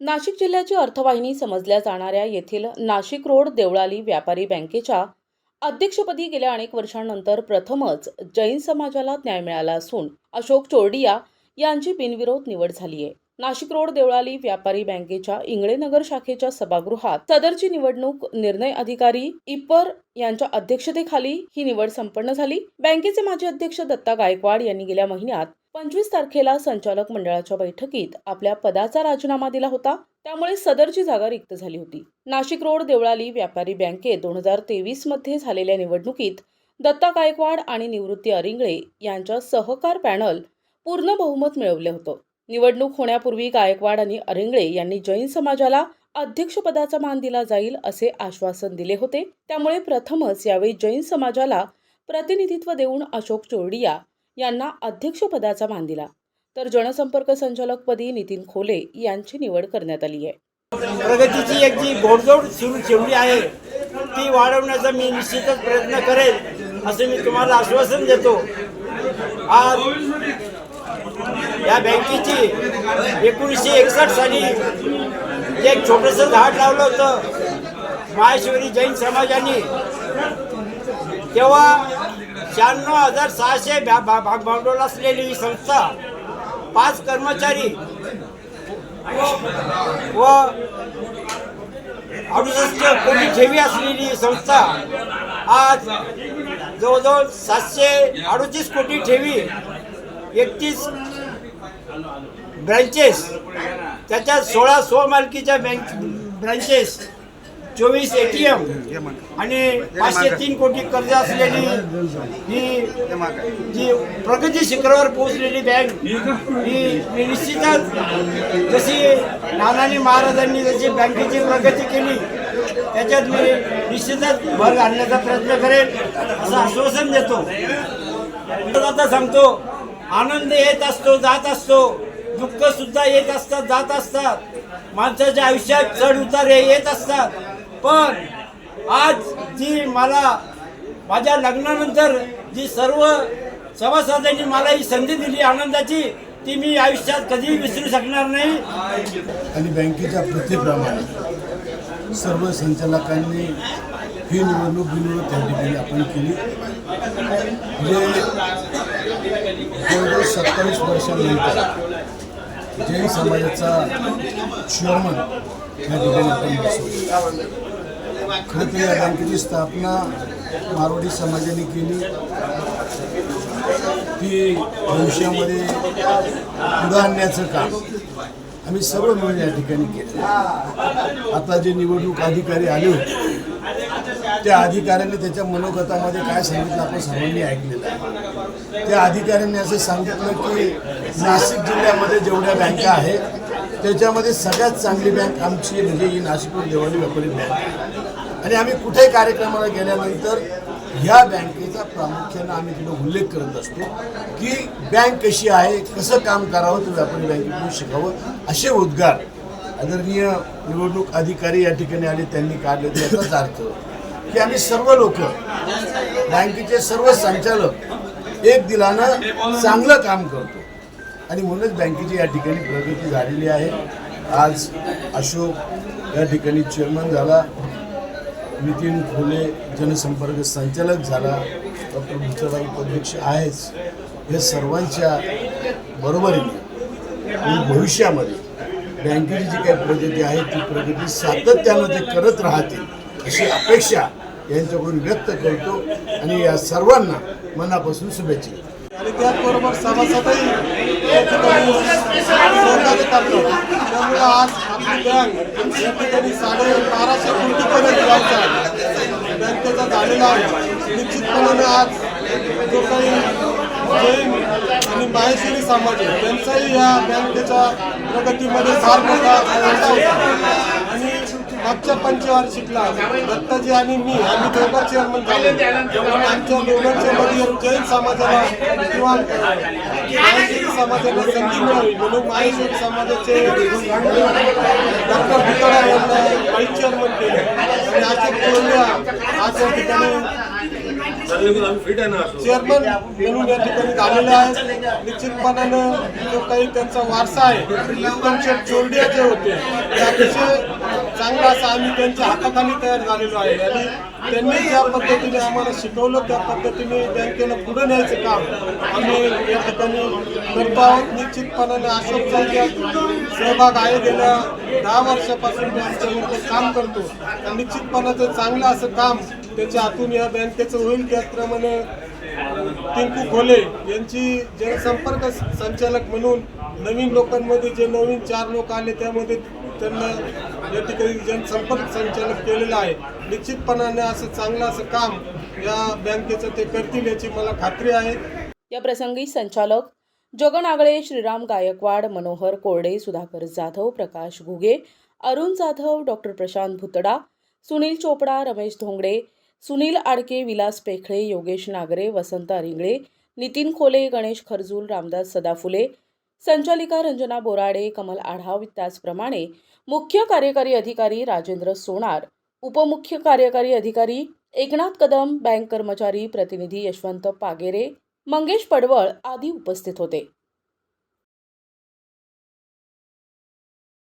नाशिक जिल्ह्याची अर्थवाहिनी समजल्या जाणाऱ्या येथील नाशिक रोड देवळाली व्यापारी बँकेच्या अध्यक्षपदी गेल्या अनेक वर्षांनंतर प्रथमच जैन समाजाला न्याय मिळाला असून अशोक चोरडिया यांची बिनविरोध निवड झाली आहे नाशिक रोड देवळाली व्यापारी बँकेच्या इंगळेनगर शाखेच्या सभागृहात सदरची निवडणूक निर्णय अधिकारी इपर यांच्या अध्यक्षतेखाली ही निवड संपन्न झाली. बँकेचे माजी अध्यक्ष दत्ता गायकवाड यांनी गेल्या महिन्यात पंचवीस तारखेला संचालक मंडळाच्या बैठकीत आपल्या पदाचा राजीनामा दिला होता. त्यामुळे सदरची जागा रिक्त झाली होती. नाशिक रोड देवळाली व्यापारी बँकेत दोन हजार तेवीसमध्ये झालेल्या निवडणुकीत दत्ता गायकवाड आणि निवृत्ती अरिंगळे यांच्या सहकार पॅनल पूर्ण बहुमत मिळवले होतं. निवडणूक होण्यापूर्वी गायकवाड आणि अरिंगळे यांनी जैन समाजाला अध्यक्षपदाचा मान दिला जाईल असे आश्वासन दिले होते. त्यामुळे प्रथमच यावेळी जैन समाजाला प्रतिनिधित्व देऊन अशोक चोरडिया यांना अध्यक्षपदाचा मान दिला. तर जनसंपर्क संचालकपदी नितीन खोले यांची निवड करण्यात आली आहे. प्रगतीची एक जी घोडदौड सुरू ठेवली आहे ती वाढवण्याचा मी निश्चितच प्रयत्न करेल असं मी तुम्हाला आश्वासन देतो. आज या बँकेची एकोणीसशे एकसष्ट साली एक छोटंसं झाड लावलं होतं माहेश्वरी जैन समाजाने तेव्हा शहाण्णव हजार सहाशे भांडवल असलेली ही संस्था पाच कर्मचारी व अडुसष्ट कोटी ठेवी असलेली ही संस्था आज जवळजवळ सातशे अडुतीस कोटी ठेवी एकतीस ब्रँचेस त्याच्यात सोळा स्वमालकीच्या बँक ब्रँचेस चोवीस ए टी एम आणि पाचशे तीन कोटी कर्ज असलेली ही जी प्रगती शिखरावर पोहोचलेली बँक ही निश्चितच जशी नानानी महाराजांनी जशी बँकेची प्रगती केली त्याच्यात मी निश्चितच भर घालण्याचा प्रयत्न करेल असं आश्वासन देतो. आता सांगतो आनंद येत असतो जात असतो. दुःख सुद्धा येत असतात जात असतात. माणसाच्या आयुष्यात चढ उतार हे येत असतात. पण आज जी मला माझ्या लग्नानंतर जी सर्व सभासदांनी मला ही संधी दिली आनंदाची ती मी आयुष्यात कधीही विसरू शकणार नाही. आणि बँकेच्या प्रथेप्रमाणे सर्व संचालकांनी ही निवडणूक बिनविरोध त्या ठिकाणी आपण केली. जे जवळजवळ सत्तावीस वर्षांनंतर जैन समाजाचा चेअरमन या ठिकाणी आपण बसवतो खरं तर या बँकेची स्थापना मारवाडी समाजाने केली. ती भविष्यामध्ये पुढं आणण्याचं काम आम्ही सर्व मिळून या ठिकाणी केलं. आता जे निवडणूक अधिकारी आले होते त्या अधिकाऱ्यांनी त्याच्या मनोगतामध्ये काय सांगितलं आपण सर्वांनी ऐकलेलं आहे त्या अधिकाऱ्यांनी असं सांगितलं की नाशिक जिल्ह्यामध्ये जेवढ्या बँका आहेत त्याच्यामध्ये सगळ्यात चांगली बँक आमची म्हणजे ही नाशिकहून देवाली व्यापारी बँक आहे. आणि आम्ही कुठेही कार्यक्रमाला गेल्यानंतर ह्या बँकेचा प्रामुख्यानं आम्ही तिथं उल्लेख करत असतो की बँक कशी आहे कसं काम करावं ते व्यापारी बँकेकडून शिकावं असे उद्गार आदरणीय निवडणूक अधिकारी या ठिकाणी आले त्यांनी काढले त्याचाच अर्थ की आम्ही सर्व लोक बँकेचे सर्व संचालक एक दिलानं चांगलं काम करतो. आणि म्हणूनच बँकेची या ठिकाणी प्रगती झालेली आहे. आज अशोक या ठिकाणी चेअरमन झाला नितीन खोले जनसंपर्क संचालक झाला डॉक्टर भूषणबाई उपाध्यक्ष आहेच. हे सर्वांच्या बरोबरीने आणि भविष्यामध्ये बँकेची जी काही प्रगती आहे ती प्रगती सातत्यानं ते करत राहतील अशी अपेक्षा यांच्याकडून व्यक्त करतो आणि या सर्वांना मनापासून शुभेच्छा. आणि त्याचबरोबर सभासदही या ठिकाणी सहकार्य करतात. त्यामुळे आज आपली बँक या ठिकाणी साडे बाराशे कोटीपर्यंत व्याज आहे. बँकेचा झालेला आहे. निश्चितपणाने आज जो काही जैन आणि माहेश्वरी समाज आहे त्यांचाही या बँकेच्या प्रगतीमध्ये सार मोठा होता. मागच्या पंचवार्षिकला दत्ताजी आणि मी आम्ही दोघं चेअरमन झालो. आमच्या दोघांच्या मध्ये जैन समाजाला किंवा माहेश्वरी समाजाला संधी मिळावी म्हणून माहेश्वरी समाजाचे डॉक्टर भुतरा यांना वाईस चेअरमन केले. आणि अशा कोल्हे अशा ठिकाणी चेअरमन म्हणून या ठिकाणी आलेले आहेत निश्चितपणानं जो काही त्यांचा वारसा आहे उत्तम चोरडिया जे होते त्याविषयी चांगला असा आम्ही त्यांच्या हाताखाली तयार झालेलो आहे. आणि त्यांनी ज्या पद्धतीने आम्हाला शिकवलं त्या पद्धतीने बँकेनं पुढे न्यायचं काम. आम्ही या ठिकाणी करतो आहोत निश्चितपणाने अशोक ज्या सहभाग आहे. गेल्या दहा वर्षापासून ते काम करतो. तर निश्चितपणाचं चांगलं असं काम त्याच्या हातून या बँकेचं होईल त्याचप्रमाणे टिंकू खोले यांची जनसंपर्क संचालक म्हणून नवीन लोकांमध्ये जे नवीन चार लोक आले त्यामध्ये त्यांना या ठिकाणी जनसंपर्क संचालक केलेलं आहे. निश्चितपणाने असं चांगलं असं काम या बँकेचं ते करतील याची मला खात्री आहे. या प्रसंगी संचालक जगन आगळे श्रीराम गायकवाड मनोहर कोरडे सुधाकर जाधव प्रकाश घुगे अरुण जाधव डॉक्टर प्रशांत भुतडा सुनील चोपडा रमेश धोंगडे सुनील आडके विलास पेखळे योगेश नागरे वसंत रिंगळे नितीन खोले गणेश खरजूल रामदास सदाफुले संचालिका रंजना बोराडे कमल आढाव त्याचप्रमाणे मुख्य कार्यकारी अधिकारी राजेंद्र सोनार उपमुख्य कार्यकारी अधिकारी एकनाथ कदम बँक कर्मचारी प्रतिनिधी यशवंत पागेरे मंगेश पडवळ आदी उपस्थित होते.